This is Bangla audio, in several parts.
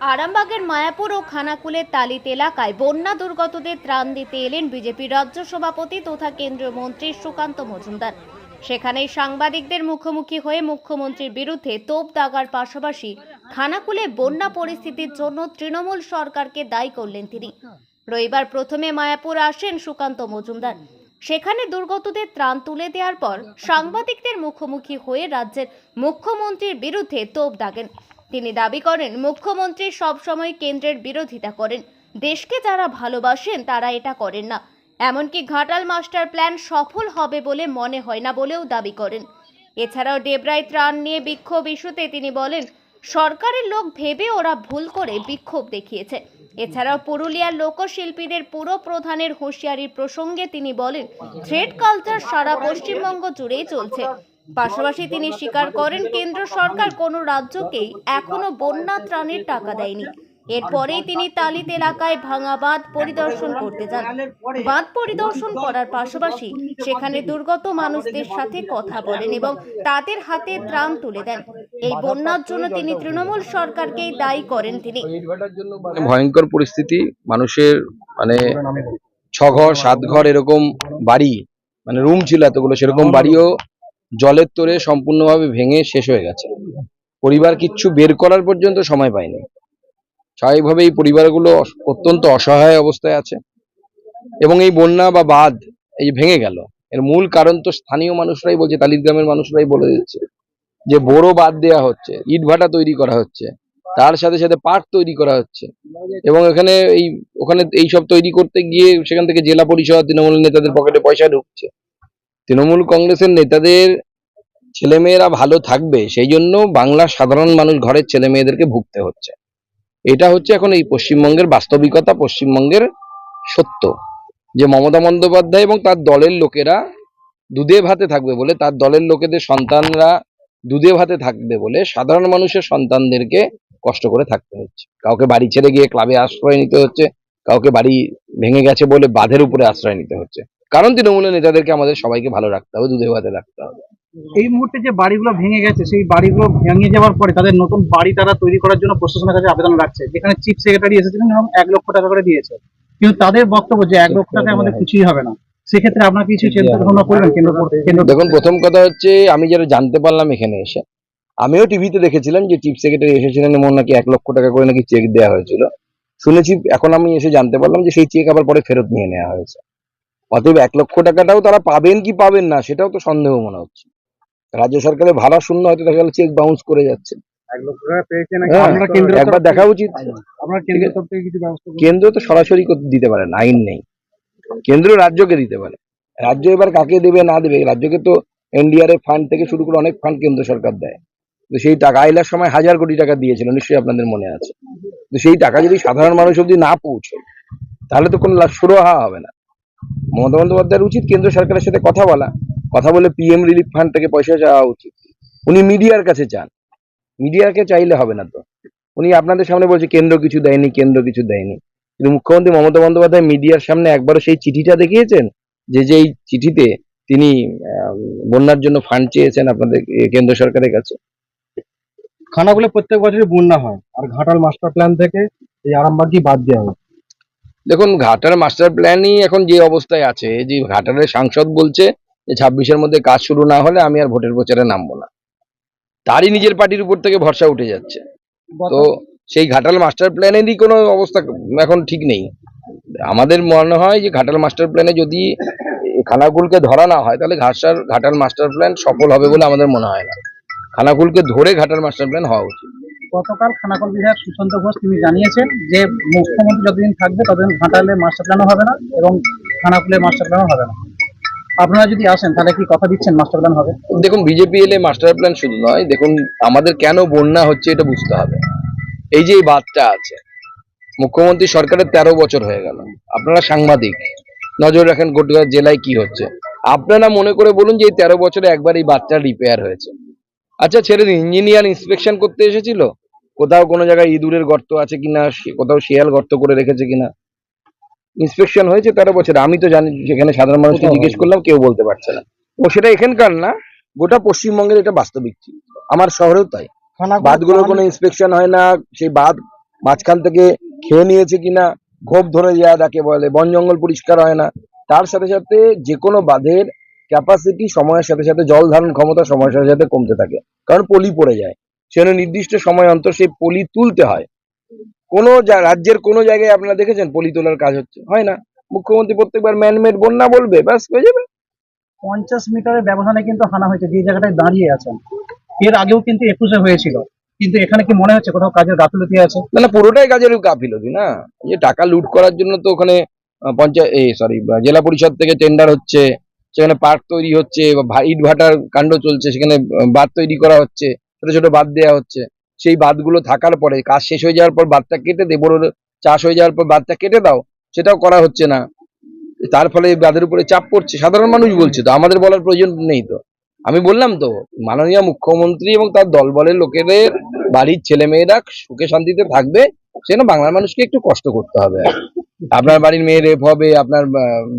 আরামবাগের মায়াপুর ও খানাকুলের তালিত এলাকায় বন্যা দুর্গতদের ত্রাণ দিতে এলেন বিজেপির রাজ্য সভাপতি তথা কেন্দ্রীয় মন্ত্রী সুকান্ত মজুমদার। সেখানে সাংবাদিকদের মুখোমুখি হয়ে মুখ্যমন্ত্রীর বিরুদ্ধে তোপ দাগার পাশাপাশি খানাকুলে বন্যা পরিস্থিতির জন্য তৃণমূল সরকারকে দায়ী করলেন তিনি। রবিবার প্রথমে মায়াপুর আসেন সুকান্ত মজুমদার। সেখানে দুর্গতদের ত্রাণ তুলে দেওয়ার পর সাংবাদিকদের মুখোমুখি হয়ে রাজ্যের মুখ্যমন্ত্রীর বিরুদ্ধে তোপ দাগেন। তিনি দাবি করেন, মুখ্যমন্ত্রী সবসময় কেন্দ্রের বিরোধিতা করেন। দেশকে যারা ভালোবাসেন, তারা এটা করেন না। এমনকি ঘাটাল মাস্টার প্ল্যান সফল হবে বলে মনে হয় না বলেও দাবি করেন। এছাড়াও ডেবরাই ত্রাণ নিয়ে বিক্ষোভ ইস্যুতে তিনি বলেন, সরকারের লোক ভেবে ওরা ভুল করে বিক্ষোভ দেখিয়েছে। এছাড়াও পুরুলিয়ার লোকশিল্পীদের পুরো প্রধানের হুঁশিয়ারির প্রসঙ্গে তিনি বলেন, থ্রেড কালচার সারা পশ্চিমবঙ্গ জুড়েই চলছে। পাশাপাশি তিনি স্বীকার করেন কেন্দ্র সরকার কোনো রাজ্যকেই এখনও বন্যা ত্রাণের টাকা দেয়নি। এরপরেই তিনি তালিত এলাকায় ভাঙা বাঁধ পরিদর্শন করতে যান। বাঁধ পরিদর্শন করার পাশাপাশি সেখানে দুর্গত মানুষদের সাথে কথা বলেন এবং তাদের হাতে ত্রাণ তুলে দেন। এই বন্যার জন্য তিনি তৃণমূল সরকারকেই দায়ী করেন তিনি। ভয়ঙ্কর পরিস্থিতি মানুষের মানে ছ ঘর সাত ঘর এরকম বাড়ি মানে রুম ছিল এতগুলো সেরকম বাড়িও জলের তোরে সম্পূর্ণভাবে ভেঙে শেষ হয়ে গেছে। পরিবার কিচ্ছু বের করার পর্যন্ত সময় পায়নি। স্বাভাবিকভাবে এই পরিবারগুলো অত্যন্ত অসহায় অবস্থায় আছে এবং এই বন্যা বা বাঁধ এই ভেঙে গেল। এর মূল কারণ তো স্থানীয় মানুষরাই বলছে তালিত গ্রামের মানুষরাই বলে দিচ্ছে যে বড় বাঁধ দেওয়া হচ্ছে ইট ভাটা তৈরি করা হচ্ছে, তার সাথে সাথে পাট তৈরি করা হচ্ছে এবং এখানে এই, ওখানে এই সব তৈরি করতে গিয়ে সেখান থেকে জেলা পরিষদ, তৃণমূল নেতাদের পকেটে পয়সা ঢুকছে। তৃণমূল কংগ্রেসের নেতাদের ছেলেমেয়েরা ভালো থাকবে সেই জন্য বাংলার সাধারণ মানুষ ঘরের ছেলে মেয়েদেরকে ভুগতে হচ্ছে। এটা হচ্ছে এখন এই পশ্চিমবঙ্গের বাস্তবিকতা, পশ্চিমবঙ্গের সত্য। যে মমতা বন্দ্যোপাধ্যায় এবং তার দলের লোকেরা দুধে ভাতে থাকবে বলে, তার দলের লোকেদের সন্তানরা দুধে ভাতে থাকবে বলে সাধারণ মানুষের সন্তানদেরকে কষ্ট করে থাকতে হচ্ছে। কাউকে বাড়ি ছেড়ে গিয়ে ক্লাবে আশ্রয় নিতে হচ্ছে, কাউকে বাড়ি ভেঙে গেছে বলে বাঁধের উপরে আশ্রয় নিতে হচ্ছে। কারণ তৃণমূলের নেতাদেরকে আমাদের সবাইকে ভালো রাখতে হবে দুধে ভাতে রাখতে হবে। এই মুহূর্তে যে বাড়িগুলো ভেঙে গেছে সেই বাড়িগুলো ভেঙে যাওয়ার পরে তাদের নতুন বাড়ি তারা তৈরি করার জন্য প্রশাসনের কাছে আবেদন রাখছে। যেখানে চিফ সেক্রেটারি এসেছিলেন এবং এক লক্ষ টাকা করে দিয়েছে। কিন্তু তাদের বক্তব্য যে এক লক্ষ টাকা আমাদের কিছুই হবে না সেক্ষেত্রে আপনার কিছু চিন্তা ভাবনা করবেন কেন্দ্র কেন্দ্র দেখুন প্রথম কথা হচ্ছে আমি যেটা জানতে পারলাম এখানে এসে আমিও টিভিতে দেখেছিলাম যে চিফ সেক্রেটারি এসেছিলেন এমন নাকি এক লক্ষ টাকা করে নাকি চেক দেওয়া হয়েছিল। শুনেছি এখন আমি এসে জানতে পারলাম যে সেই চেক আবার পরে ফেরত নিয়ে নেওয়া হয়েছে। অতএব এক লক্ষ টাকাটাও তারা পাবেন কি পাবেন না সেটাও তো সন্দেহ মনে হচ্ছে। রাজ্য সরকারের ভাড়া শূন্য হয়তো দেখা গেল চেক বাউন্স করে যাচ্ছে। হ্যাঁ, একবার দেখা উচিত। আপনার কেন্দ্রের তরফ থেকে কিছু ব্যবস্থা করবেন? কেন্দ্র তো সরাসরি দিতে পারে না আইন নেই। কেন্দ্র রাজ্যকে দিতে পারে। রাজ্য এবার কাকে দেবে না দেবে? রাজ্যকে তো এনডিআরএফ ফান্ড থেকে শুরু করে অনেক ফান্ড কেন্দ্র সরকার দেয়। তো সেই টাকা আইলার সময় হাজার কোটি টাকা দিয়েছিল নিশ্চয়ই আপনাদের মনে আছে। তো সেই টাকা যদি সাধারণ মানুষ অব্দি না পৌঁছে তাহলে তো কোনো লাভ সুরাহা হবে না। মমতা বন্দ্যোপাধ্যায়ের উচিত কেন্দ্র সরকারের সাথে কথা বলা। কথা বলে পিএম রিলিফ ফান্ড থেকে পয়সা চাওয়া উচিত। উনি মিডিয়ার কাছে চান। মিডিয়াকে চাইলে হবে না তো। উনি আপনাদের সামনে বলছে, কেন্দ্র কিছু দেয়নি, কেন্দ্র কিছু দেয়নি। কিন্তু মুখ্যমন্ত্রী মমতা বন্দ্যোপাধ্যায় মিডিয়ার সামনে একবারও সেই চিঠিটা দেখিয়েছেন, যে যেই চিঠিতে তিনি বন্যার জন্য ফান্ড চেয়েছেন আপনাদের কেন্দ্র সরকারের কাছে। খানাগুলো প্রত্যেক বছরই বন্যা হয়। আর ঘাটাল মাস্টার প্ল্যান থেকে এই আরামবাগই বাদ দেওয়া হয় দেখুন ঘাটার মাস্টার প্ল্যানই এখন যে অবস্থায় আছে যে ঘাটারের সাংসদ বলছে যে ছাব্বিশের মধ্যে কাজ শুরু না হলে আমি আর ভোটের প্রচারে নামবো না। তারই নিজের পার্টির উপর থেকে ভরসা উঠে যাচ্ছে। তো সেই ঘাটাল মাস্টার প্ল্যানেরই কোনো অবস্থা এখন ঠিক নেই। আমাদের মনে হয় যে ঘাটাল মাস্টার প্ল্যানে যদি খানাকুলকে ধরা না হয় তাহলে ঘাটার ঘাটাল মাস্টার প্ল্যান সফল হবে বলে আমাদের মনে হয় না। খানাকুলকে ধরে ঘাটাল মাস্টার প্ল্যান হওয়া উচিত। গতকাল খানাকুল বিধায়ক সুশান্ত ঘোষ তিনি জানিয়েছেন যে মুখ্যমন্ত্রী যতদিন থাকবে ততদিন ঘাটালে মাস্টার প্ল্যানও হবে না এবং খানাকুলে মাস্টার প্ল্যানও হবে না। আপনারা যদি আসেন, তাহলে কি কথা দিচ্ছেন মাস্টার প্ল্যান হবে? দেখুন বিজেপি এলে মাস্টার প্ল্যান শুধু নয়, দেখুন, আমাদের কেন বন্যা হচ্ছে এটা বুঝতে হবে। এই যে এই বাঁধটা আছে, মুখ্যমন্ত্রী সরকারের তেরো বছর হয়ে গেল। আপনারা সাংবাদিক, নজর রাখেন গোটা জেলায় কি হচ্ছে। আপনারা মনে করে বলুন যে এই তেরো বছরে একবার এই বাঁধটা রিপেয়ার হয়েছে। আচ্ছা দিন ইঞ্জিনিয়ার ইন্সপেকশন করতে এসেছিল? কোথাও কোনো জায়গায় ইঁদুরের গর্ত আছে কিনা কোথাও শিয়াল গর্ত করে রেখেছে কিনা। ইন্সপেকশন হয়েছে তেরো বছরে আমি তো জানি যেখানে সাধারণ মানুষকে জিজ্ঞেস করলাম কেউ বলতে পারছে না। ও সেটা এখানকার না গোটা পশ্চিমবঙ্গের এটা বাস্তবিক। আমার শহরেও তাই। বাঁধগুলোর কোনো ইন্সপেকশন হয় না সেই বাঁধ মাঝখান থেকে খেয়ে নিয়েছে কিনা ক্ষোভ ধরে যায় তাকে বলে বন জঙ্গল পরিষ্কার হয় না। তার সাথে সাথে যে কোনো বাঁধের ক্যাপাসিটি সময়ের সাথে সাথে জল ধারণ ক্ষমতা সময়ের সাথে সাথে কমতে থাকে। কারণ পলি পড়ে যায়। সেজন্য নির্দিষ্ট সময় অন্তর সেই পলি তুলতে হয়। কোনো রাজ্যের কোনো জায়গায় আপনারা দেখেছেন পলি তোলার কাজ হচ্ছে? হয় না? মুখ্যমন্ত্রী প্রত্যেকবার ম্যানমেড বন্যা বলবে ব্যাস হয়ে যাবে। পঞ্চাশ মিটারের ব্যবধানে কিন্তু হানা হয়েছে যে জায়গাটায় দাঁড়িয়ে আছেন। এর আগেও কিন্তু একুশে হয়েছিল। কিন্তু এখানে কি মনে হচ্ছে কোথাও কাজের গাফিলতি আছে? না না পুরোটাই কাজের গাফিলতি না? যে টাকা লুট করার জন্য তো ওখানে পঞ্চায়েত সরি জেলা পরিষদ থেকে টেন্ডার হচ্ছে সেখানে পার্ক তৈরি হচ্ছে ইট ভাটার কাণ্ড চলছে সেখানে বাঁধ তৈরি করা হচ্ছে। ছোট ছোট বাদ দেওয়া হচ্ছে। সেই বাঁধগুলো থাকার পরে, কাজ শেষ হয়ে যাওয়ার পর বাদটা কেটে দে বড় চাষ হয়ে যাওয়ার পর বাঁধটা কেটে দাও, সেটাও করা হচ্ছে না। তার ফলে বাঁধের উপরে চাপ পড়ছে, সাধারণ মানুষ বলছে তো, আমাদের বলার প্রয়োজন নেই তো। আমি বললাম তো, মাননীয় মুখ্যমন্ত্রী এবং তার দলবলের লোকেদের, বাড়ির ছেলেমেয়েরা সুখে শান্তিতে থাকবে, সেজন্য বাংলার মানুষকে একটু কষ্ট করতে হবে। আপনার বাড়ির মেয়ে রেপ হবে, আপনার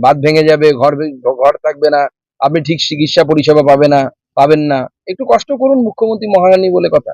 বাঁধ ভেঙে যাবে, ঘর ঘর থাকবে না, আপনি ঠিক চিকিৎসা পরিষেবা পাবে না। পাবেন না। একটু কষ্ট করুন মুখ্যমন্ত্রী মহারানী বলে কথা।